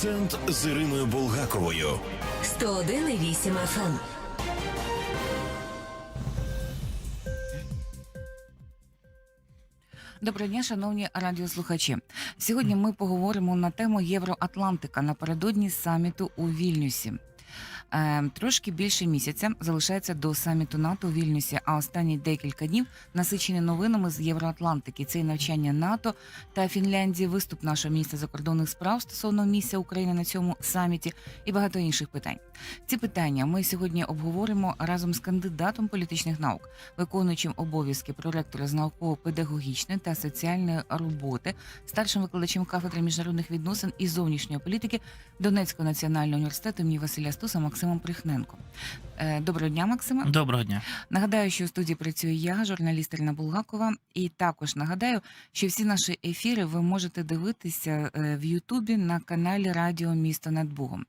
Акцент з Іриною Булгаковою. 101,8 FM. Доброго дня, шановні радіослухачі. Сьогодні ми поговоримо на тему Євроатлантика напередодні саміту у Вільнюсі. Е, трошки більше місяця залишається до саміту НАТО у Вільнюсі, а останні декілька днів насичені новинами з Євроатлантики. Це і навчання НАТО та Фінляндії, виступ нашого міністра закордонних справ стосовно місця України на цьому саміті і багато інших питань. Ці питання ми сьогодні обговоримо разом з кандидатом політичних наук, виконуючим обов'язки проректора з науково-педагогічної та соціальної роботи, старшим викладачем кафедри міжнародних відносин і зовнішньої політики Донецького національного університету імені Василя Стуса Максимом Прихненко. Е, Доброго дня, Максиме. Доброго дня. Нагадаю, що у студії працюю я, журналіст Ірина Булгакова, і також нагадаю, що всі наші ефіри ви можете дивитися е, в Ютубі на каналі Радіо Місто над Бугом.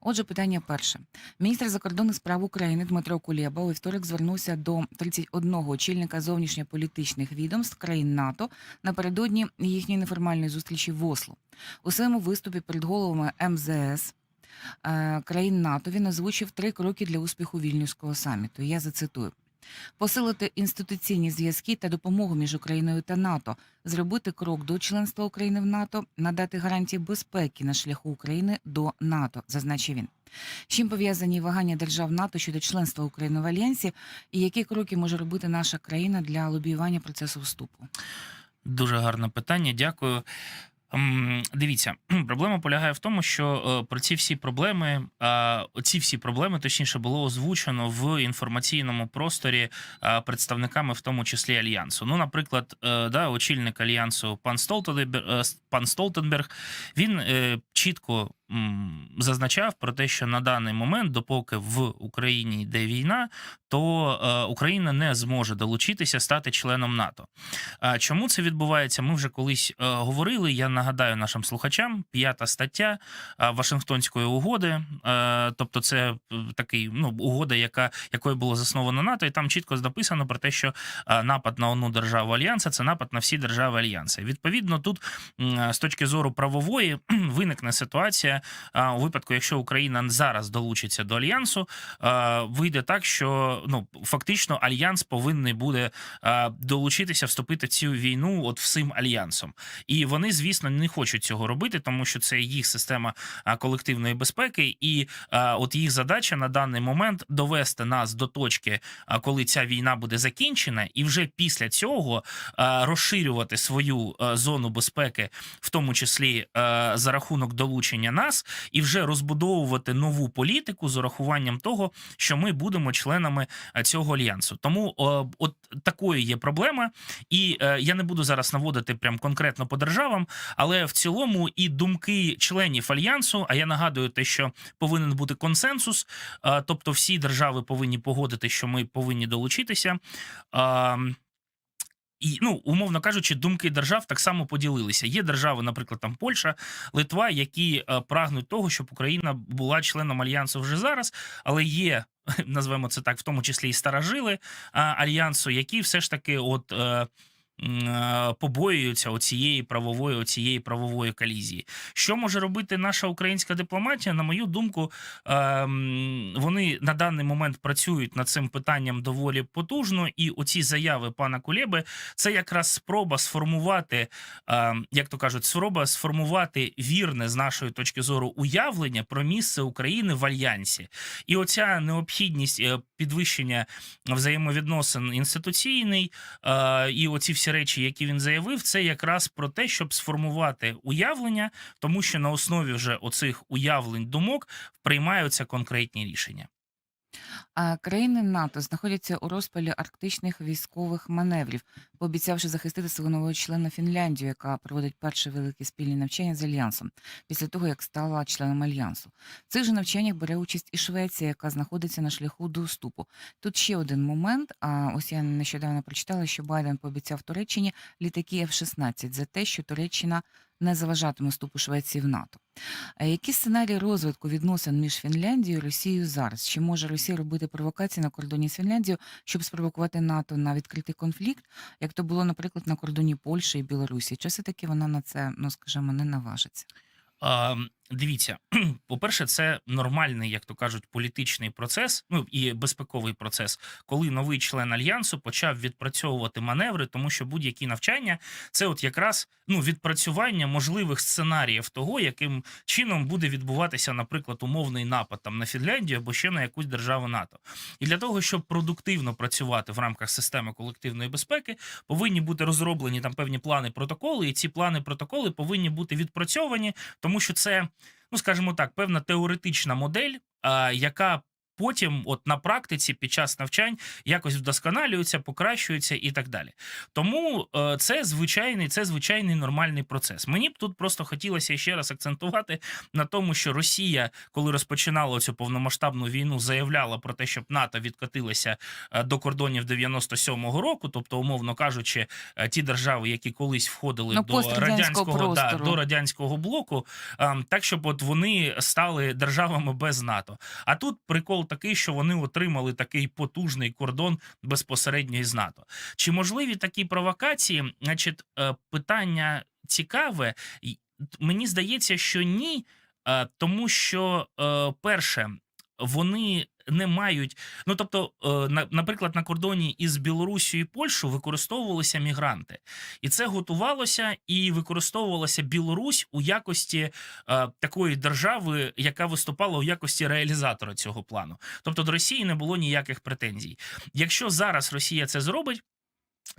Отже, питання перше. Міністр закордонних справ України Дмитро Кулєба у вівторок звернувся до 31 очільника зовнішньополітичних відомств країн НАТО напередодні їхньої неформальної зустрічі в Осло. У своєму виступі перед головами МЗС країн НАТО він озвучив три кроки для успіху вільнюського саміту. Я зацитую. Посилити інституційні зв'язки та допомогу між Україною та НАТО, зробити крок до членства України в НАТО, надати гарантії безпеки на шляху України до НАТО, зазначив він. З Чим пов'язані вагання держав НАТО щодо членства України в альянсі, і які кроки може робити наша країна для лобіювання процесу вступу? Дуже гарне питання. Дякую. Дивіться, проблема полягає в тому, що е, про ці всі проблеми, оці всі проблеми, точніше, було озвучено в інформаційному просторі представниками, в тому числі альянсу. Ну, наприклад, е, да, очільник альянсу пан Столтенберг, е, пан Столтенберг, він чітко зазначав про те, що на даний момент, допоки в Україні йде війна, то е, Україна не зможе долучитися стати членом НАТО. А чому це відбувається? Ми вже колись е, говорили. Я нагадаю нашим слухачам: п'ята стаття е, Вашингтонської угоди, тобто це такий ну угода, яка якою було засновано НАТО, і там чітко написано про те, що напад на одну державу альянсу це напад на всі держави альянсу. Відповідно, тут з точки зору правової виникне ситуація а, у випадку, якщо Україна зараз долучиться до альянсу, вийде так, що ну фактично альянс повинен буде долучитися, вступити в цю війну от всім альянсом. І вони, звісно, не хочуть цього робити, тому що це їх система колективної безпеки, і от їх задача на даний момент довести нас до точки, коли ця війна буде закінчена, і вже після цього розширювати свою зону безпеки, в тому числі за рахунок долучення нас, і вже розбудовувати нову політику з урахуванням того, що ми будемо членами цього альянсу. Тому от такою є проблема, і е, я не буду зараз наводити прям конкретно по державам, але в цілому і думки членів альянсу. А я нагадую те, що повинен бути консенсус, е, тобто всі держави повинні погодити, що ми повинні долучитися. І ну, умовно кажучи, думки держав так само поділилися. Є держави, наприклад, там Польща, Литва, які е, прагнуть того, щоб Україна була членом альянсу вже зараз, але є. Назвемо це так, в тому числі і старожили а, альянсу, які все ж таки, от е, побоюються оцієї правової, оцієї правової колізії. Що може робити наша українська дипломатія? На мою думку, е, вони на даний момент працюють над цим питанням доволі потужно, і оці заяви пана Кулєби це якраз спроба сформувати, е, як то кажуть, спроба сформувати вірне з нашої точки зору уявлення про місце України в альянсі. І оця необхідність е, підвищення взаємовідносин інституційний е, і оці всі речі, які він заявив, це якраз про те, щоб сформувати уявлення, тому що на основі вже оцих уявлень думок приймаються конкретні рішення. Країни НАТО знаходяться у розпалі арктичних військових маневрів, пообіцявши захистити свого нового члена Фінляндію, яка проводить перші великі спільні навчання з альянсом після того, як стала членом альянсу. В цих же навчаннях бере участь і Швеція, яка знаходиться на шляху до вступу. Тут ще один момент. А ось я нещодавно прочитала, що Байден пообіцяв Туреччині літаки F-16 за те, що Туреччина не заважатиме вступу Швеції в НАТО. Які сценарії розвитку відносин між Фінляндією і Росією зараз? Чи може Росія робити провокації на кордоні з Фінляндією, щоб спровокувати НАТО на відкритий конфлікт, як то було, наприклад, на кордоні Польщі і Білорусі? Чи все таки вона на це, ну скажімо, не наважиться? А, Дивіться, по-перше, це нормальний, як то кажуть, політичний процес, ну і безпековий процес, коли новий член альянсу почав відпрацьовувати маневри, тому що будь-які навчання це от якраз ну відпрацювання можливих сценаріїв того, яким чином буде відбуватися, наприклад, умовний напад там на Фінляндію або ще на якусь державу НАТО. І для того, щоб продуктивно працювати в рамках системи колективної безпеки, повинні бути розроблені там певні плани протоколи, і ці плани протоколи повинні бути відпрацьовані, тому що це, ну скажімо так, певна теоретична модель, яка потім, от на практиці, під час навчань, якось вдосконалюється, покращується і так далі. Тому е, це звичайний, це звичайний нормальний процес. Мені б тут просто хотілося ще раз акцентувати на тому, що Росія, коли розпочинала цю повномасштабну війну, заявляла про те, щоб НАТО відкотилося е, до кордонів 97-го року, тобто, умовно кажучи, е, ті держави, які колись входили Ну, до радянського да, до радянського блоку, ем, так щоб от вони стали державами без НАТО. А тут прикол такий, що вони отримали такий потужний кордон безпосередньо із НАТО. Чи можливі такі провокації? Значить, е, питання цікаве. Мені здається, що ні, е, тому що е, перше. Вони не мають. Ну тобто, е, на, наприклад, на кордоні із Білорусією і Польщею використовувалися мігранти, і це готувалося і використовувалася Білорусь у якості е, такої держави, яка виступала у якості реалізатора цього плану. Тобто до Росії не було ніяких претензій. Якщо зараз Росія це зробить.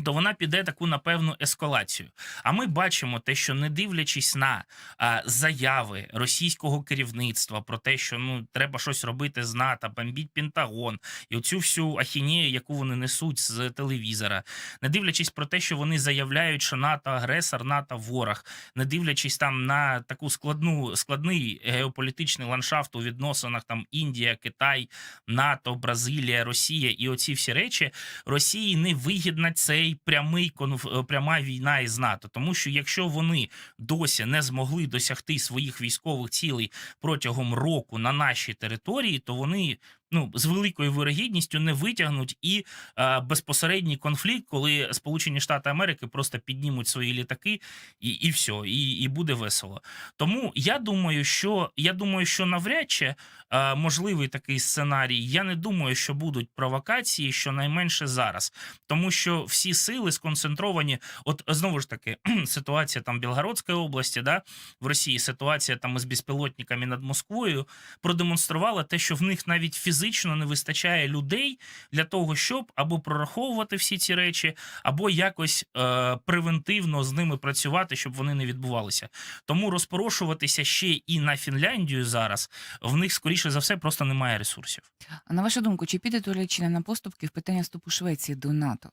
То вона піде таку напевну ескалацію. А ми бачимо те, що не дивлячись на а, заяви російського керівництва про те, що ну треба щось робити з НАТО, бомбіть Пентагон і оцю всю ахінею, яку вони несуть з телевізора, не дивлячись про те, що вони заявляють, що НАТО агресор, НАТО ворог, не дивлячись там на таку складну складний геополітичний ландшафт у відносинах там Індія, Китай, НАТО, Бразилія, Росія і оці всі речі Росії не вигідна цей прямий е, пряма війна із НАТО, тому що якщо вони досі не змогли досягти своїх військових цілей протягом року на нашій території, то вони ну з великою вирогідністю не витягнуть і е, безпосередній конфлікт, коли Сполучені Штати Америки просто піднімуть свої літаки, і, і все, і, і буде весело. Тому я думаю, що я думаю, що навряд чи е, можливий такий сценарій. Я не думаю, що будуть провокації, щонайменше зараз, тому що всі сили сконцентровані. От знову ж таки, ситуація там Білгородської області, да в Росії ситуація там із безпілотниками над Москвою продемонструвала те, що в них навіть фізично не вистачає людей для того, щоб або прораховувати всі ці речі, або якось е, превентивно з ними працювати, щоб вони не відбувалися. Тому розпорошуватися ще і на Фінляндію зараз в них скоріше за все просто немає ресурсів. А на вашу думку, чи піде Туреччина на поступки в питання вступу Швеції до НАТО?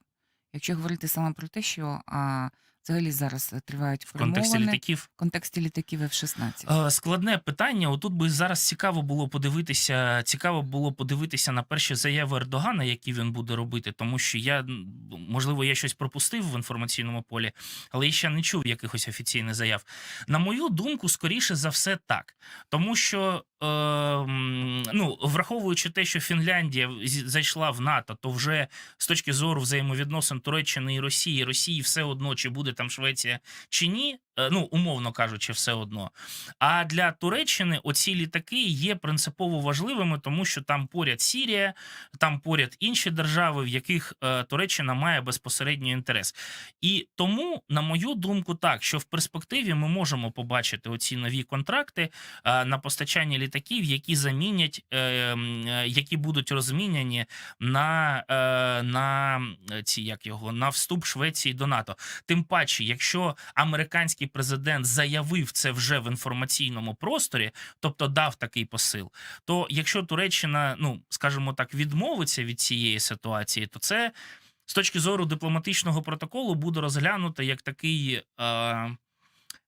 Якщо говорити саме про те, що а, взагалі зараз е, тривають В контексті літаків в контексті літаків F-16. Е, Складне питання. Отут би зараз цікаво було подивитися. Цікаво було подивитися на перші заяви Ердогана, які він буде робити, тому що я можливо я щось пропустив в інформаційному полі, але я ще не чув якихось офіційних заяв. На мою думку, скоріше за все так, тому що. Е, ну, враховуючи те, що Фінляндія зайшла в НАТО, то вже з точки зору взаємовідносин Туреччини і Росії, Росії все одно чи буде там Швеція чи ні, е, ну умовно кажучи, все одно. А для Туреччини оці літаки є принципово важливими, тому що там поряд Сірія, там поряд інші держави, в яких е, Туреччина має безпосередній інтерес. І тому, на мою думку, так що в перспективі ми можемо побачити оці нові контракти е, на постачання літаків, які замінять, які будуть розміняні на, на ці як його на вступ Швеції до НАТО. Тим паче, якщо американський президент заявив це вже в інформаційному просторі, тобто дав такий посил, то якщо Туреччина, ну скажімо так, відмовиться від цієї ситуації, то це з точки зору дипломатичного протоколу буде розглянуто як такий. Е,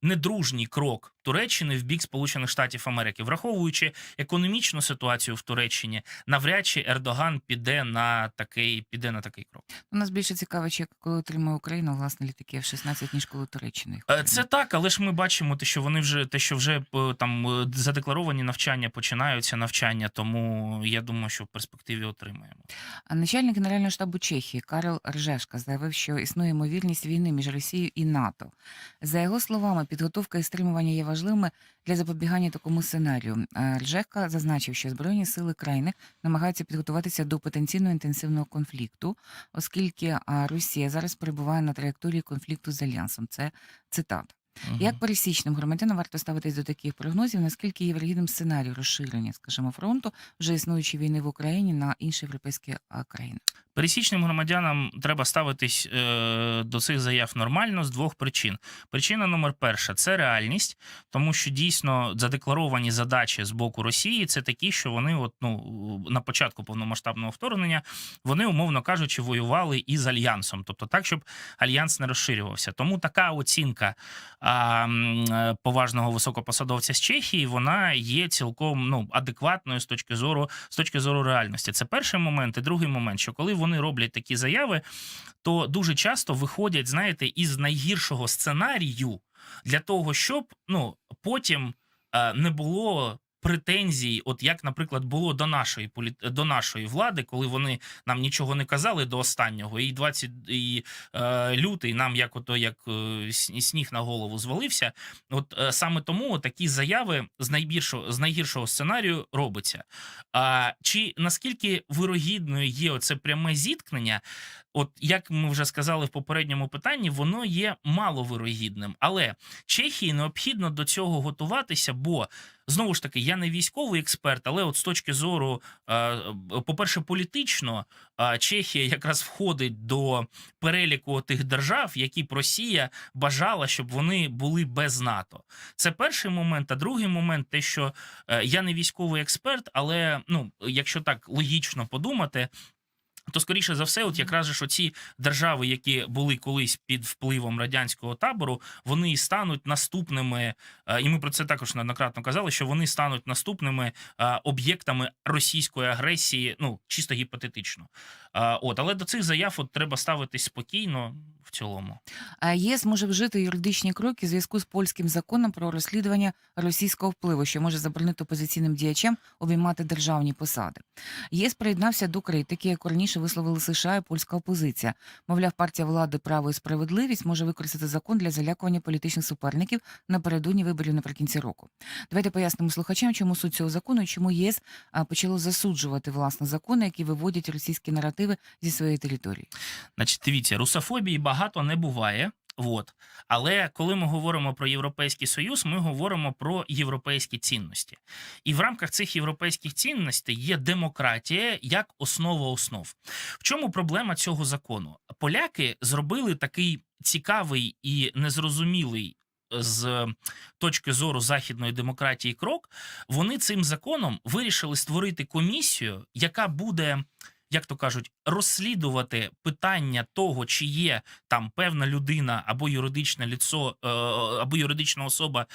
Недружній крок Туреччини в бік Сполучених Штатів Америки, враховуючи економічну ситуацію в Туреччині, навряд чи Ердоган піде на такий піде на такий крок. У нас більше цікаво, чи коли отримує Україна власне літаки F-16, ніж коли Туреччина їх Е. Це так, але ж ми бачимо те, що вони вже те, що вже е, там е, задекларовані навчання, починаються навчання. Тому я думаю, що в перспективі отримаємо. А Начальник Генерального штабу Чехії Карл Ржешка заявив, що існує ймовірність війни між Росією і НАТО. За його словами, підготовка і стримування є важливими для запобігання такому сценарію. Ржека зазначив, що збройні сили країни намагаються підготуватися до потенційно інтенсивного конфлікту, оскільки Росія зараз перебуває на траєкторії конфлікту з альянсом. Це цитата. Мгм. Як пересічним громадянам варто ставитись до таких прогнозів? Наскільки є вірогідним сценарій розширення, скажімо, фронту вже існуючої війни в Україні на інші європейські країни? Пересічним громадянам треба ставитись е, до цих заяв нормально з двох причин. Причина номер перша це реальність, тому що дійсно задекларовані задачі з боку Росії це такі, що вони, от ну на початку повномасштабного вторгнення, вони, умовно кажучи, воювали із альянсом, тобто так, щоб альянс не розширювався. Тому така оцінка е, поважного високопосадовця з Чехії, вона є цілком ну адекватною з точки зору з точки зору реальності. Це перший момент. І другий момент, що коли вони роблять такі заяви, то дуже часто виходять, знаєте, із найгіршого сценарію для того, щоб ну потім е, не було. Претензій, от як, наприклад, було до нашої до нашої влади, коли вони нам нічого не казали до останнього, і 20 і, е, лютий нам як ото як е, сніг на голову звалився. От е, саме тому такі заяви з найбільшого з найгіршого сценарію робиться. А чи наскільки вирогідною є оце пряме зіткнення? От як ми вже сказали в попередньому питанні, воно є маловирогідним. Але Чехії необхідно до цього готуватися, бо знову ж таки я не військовий експерт, але от з точки зору, е, по-перше, політично е, Чехія якраз входить до переліку тих держав, які б Росія бажала, щоб вони були без НАТО. Це перший момент. А другий момент, те, що е, я не військовий експерт, але ну, якщо так логічно подумати. То скоріше за все, от якраз ж оці держави, які були колись під впливом радянського табору, вони і стануть наступними, е, і ми про це також неоднократно казали, що вони стануть наступними е, об'єктами російської агресії, ну чисто гіпотетично. Е, От, але до цих заяв от треба ставитись спокійно в цілому. ЄС може вжити юридичні кроки в зв'язку з польським законом про розслідування російського впливу, що може заборонити опозиційним діячам обіймати державні посади. ЄС приєднався до критики, яку раніше висловили США і польська опозиція. Мовляв, партія влади право і справедливість може використати закон для залякування політичних суперників напередодні виборів наприкінці року. Давайте пояснимо слухачам, чому суть цього закону і чому ЄС почало засуджувати власне закони, які виводять російські наративи зі своєї території. Значить, дивіться, русофобії багато не буває. От. Але коли ми говоримо про Європейський Союз, ми говоримо про європейські цінності. І в рамках цих європейських цінностей є демократія як основа основ. В чому проблема цього закону? Поляки зробили такий цікавий і незрозумілий е, з точки зору західної демократії крок. Вони цим законом вирішили створити комісію, яка буде як то кажуть, розслідувати питання того, чи є там певна людина або юридичне ліцо, е, або юридична особа,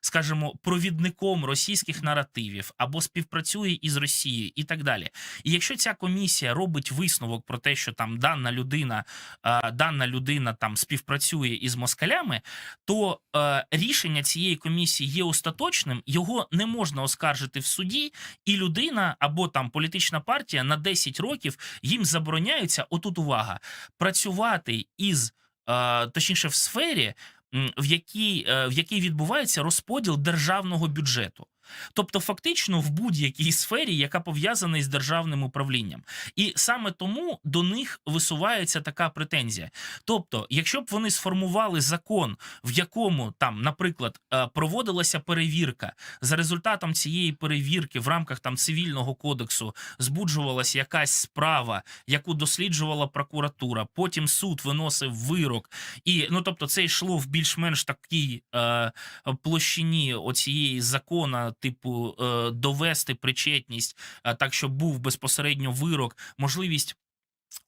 скажімо, провідником російських наративів, або співпрацює із Росією, і так далі. І якщо ця комісія робить висновок про те, що там дана людина, е, дана людина там співпрацює із москалями, то е, рішення цієї комісії є остаточним, його не можна оскаржити в суді, і людина або там політична партія на 10 років їм забороняється, отут увага, працювати із, е, точніше, в сфері, в якій, е, в якій відбувається розподіл державного бюджету. Тобто, фактично, в будь-якій сфері, яка пов'язана із державним управлінням, і саме тому до них висувається така претензія. Тобто, якщо б вони сформували закон, в якому там, наприклад, е, проводилася перевірка, за результатом цієї перевірки в рамках там цивільного кодексу збуджувалася якась справа, яку досліджувала прокуратура, потім суд виносив вирок, і ну тобто, це йшло в більш-менш такій е, площині оцієї закона, типу, е, довести причетність, е, так щоб був безпосередньо вирок, можливість.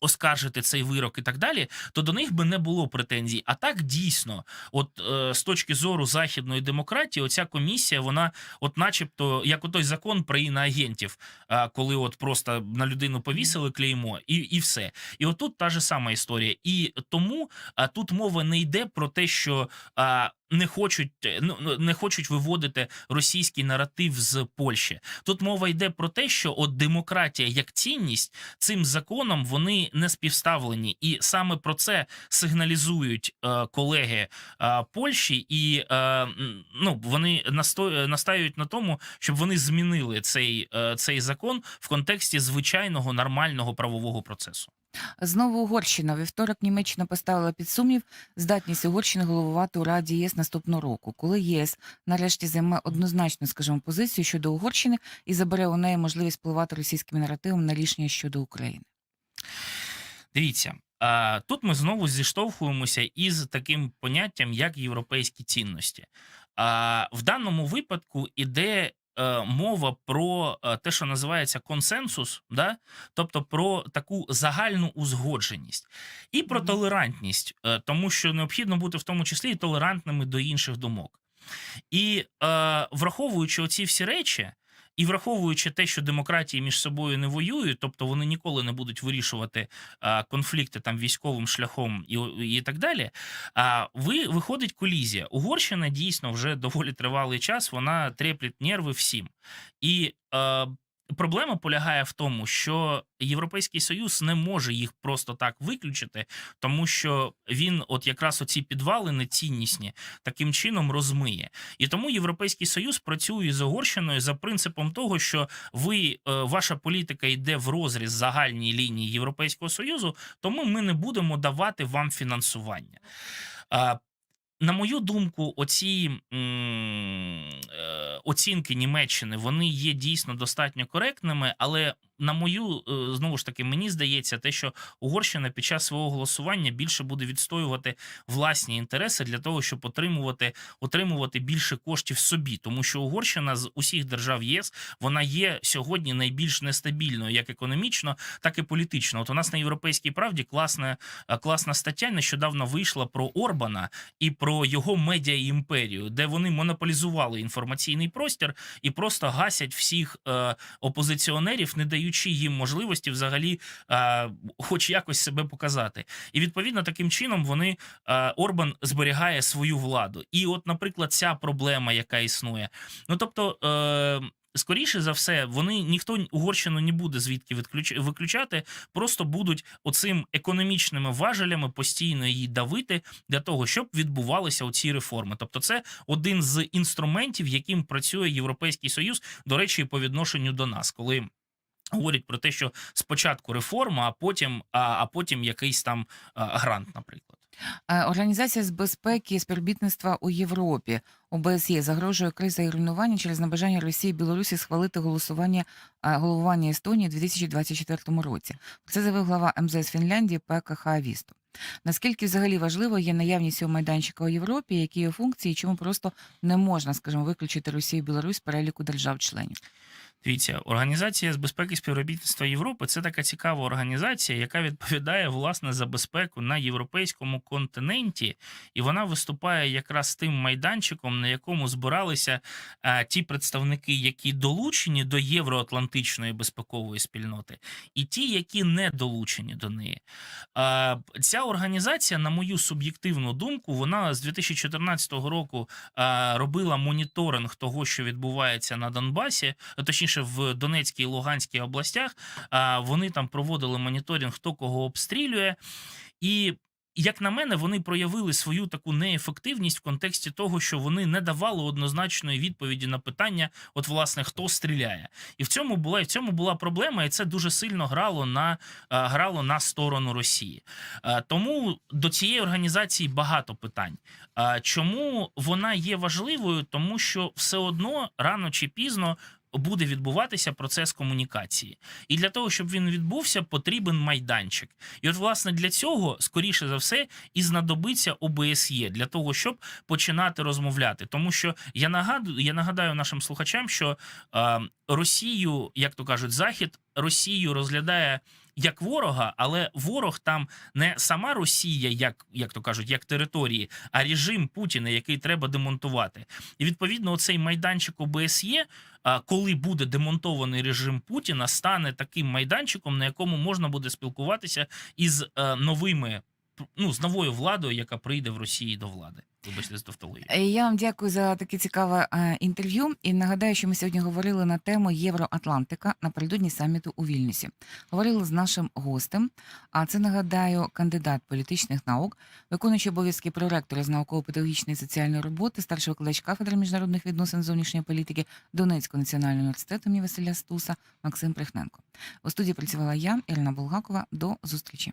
Оскаржити цей вирок і так далі, то до них би не було претензій. А так дійсно, от е, з точки зору західної демократії, оця комісія, вона, от, начебто, як отой закон про іноагентів, е, коли от просто на людину повісили клеймо, і, і все. І отут та ж сама історія. І тому е, тут мова не йде про те, що. е, не хочуть е, ну ну, не хочуть виводити російський наратив з Польщі. Тут мова йде про те, що от демократія як цінність цим законом вони не співставлені, і саме про це сигналізують е, колеги е, Польщі, і е, ну вони насто... настаюють на тому, щоб вони змінили цей, е, цей закон в контексті звичайного нормального правового процесу. Знову Угорщина. Вівторок Німеччина поставила під сумнів здатність Угорщини головувати у Раді ЄС наступного року, коли єС нарешті займе однозначну, скажімо, позицію щодо Угорщини і забере у неї можливість впливати російським наративом на рішення щодо України. Дивіться, тут ми знову зіштовхуємося із таким поняттям, як європейські цінності. В даному випадку іде е, мова про е, те, що називається консенсус, да? тобто про таку загальну узгодженість і про толерантність, е, тому що необхідно бути в тому числі і толерантними до інших думок. І е, враховуючи оці всі речі, і враховуючи те, що демократії між собою не воюють, тобто вони ніколи не будуть вирішувати а, конфлікти там військовим шляхом і, і так далі. А ви виходить колізія. Угорщина дійсно вже доволі тривалий час. Вона треплять нерви всім. І е, проблема полягає в тому, що Європейський Союз не може їх просто так виключити, тому що він, от якраз оці підвали неціннісні, таким чином розмиє. І тому Європейський Союз працює з Угорщиною за принципом того, що ви е, ваша політика йде в розріз загальній лінії Європейського Союзу, тому ми не будемо давати вам фінансування. На мою думку, оці м, е, оцінки Німеччини вони є дійсно достатньо коректними, але на мою е, знову ж таки, мені здається, те, що Угорщина під час свого голосування більше буде відстоювати власні інтереси для того, щоб отримувати отримувати більше коштів собі, тому що Угорщина з усіх держав ЄС вона є сьогодні найбільш нестабільною, як економічно, так і політично. От у нас на європейській правді класна е, класна стаття нещодавно вийшла про Орбана і про його медіа імперію, де вони монополізували інформаційний простір і просто гасять всіх е, опозиціонерів, не даючи їм можливості взагалі е, хоч якось себе показати. І відповідно таким чином вони е, Орбан зберігає свою владу. І, от, наприклад, ця проблема, яка існує. Ну тобто. Е, Скоріше за все, вони ніхто Угорщину не буде звідки виключати, просто будуть оцим економічними важелями постійно її давити для того, щоб відбувалися оці реформи. Тобто, це один з інструментів, яким працює Європейський Союз, до речі, по відношенню до нас, коли. Говорять про те, що спочатку реформа, а потім, а, а потім якийсь там грант, наприклад. Е, Організація з безпеки і співробітництва у Європі ОБСЄ загрожує криза і руйнування через небажання Росії і Білорусі схвалити голосування е, головування Естонії у 2024 році. Це заявив глава МЗС Фінляндії Пекка Хаавісто. Наскільки взагалі важливо є наявність цього майданчика у Європі, які його функції, чому просто не можна, скажімо, виключити Росію і Білорусь переліку держав-членів? Дивіться, організація з безпеки співробітництва Європи це така цікава організація, яка відповідає власне за безпеку на європейському континенті, і вона виступає якраз тим майданчиком, на якому збиралися а, ті представники, які долучені до євроатлантичної безпекової спільноти, і ті, які не долучені до неї. А, ця організація, на мою суб'єктивну думку, вона з 2014 року а, робила моніторинг того, що відбувається на Донбасі, а, точніше в Донецькій і Луганській областях. Вони там проводили моніторинг, хто кого обстрілює. І як на мене, вони проявили свою таку неефективність в контексті того, що вони не давали однозначної відповіді на питання, от власне хто стріляє, і в цьому була і в цьому була проблема, і це дуже сильно грало на грало на сторону Росії. Тому до цієї організації багато питань. Чому вона є важливою? Тому що все одно рано чи пізно. Буде відбуватися процес комунікації, і для того, щоб він відбувся, потрібен майданчик. І от, власне, для цього, скоріше за все, і знадобиться ОБСЄ для того, щоб починати розмовляти. Тому що я нагадую, я нагадаю нашим слухачам, що е, Росію, як то кажуть, Захід Росію розглядає як ворога, але ворог там не сама Росія, як, як то кажуть, як території, а режим Путіна, який треба демонтувати. І відповідно, оцей майданчик ОБСЄ, коли буде демонтований режим Путіна, стане таким майданчиком, на якому можна буде спілкуватися із е, новими. Ну з новою владою, яка прийде в Росії до влади. Вибачте за тавтологію. Е, Я вам дякую за таке цікаве е, інтерв'ю. І нагадаю, що ми сьогодні говорили на тему Євроатлантика напередодні саміту у Вільнюсі. Говорили з нашим гостем. А це нагадаю, кандидат політичних наук, виконуючий обов'язки проректора з науково-педагогічної і соціальної роботи, старший викладач кафедри міжнародних відносин зовнішньої політики Донецького національного університету імені Василя Стуса Максим Прихненко. У студії працювала я, Ірина Булгакова. До зустрічі.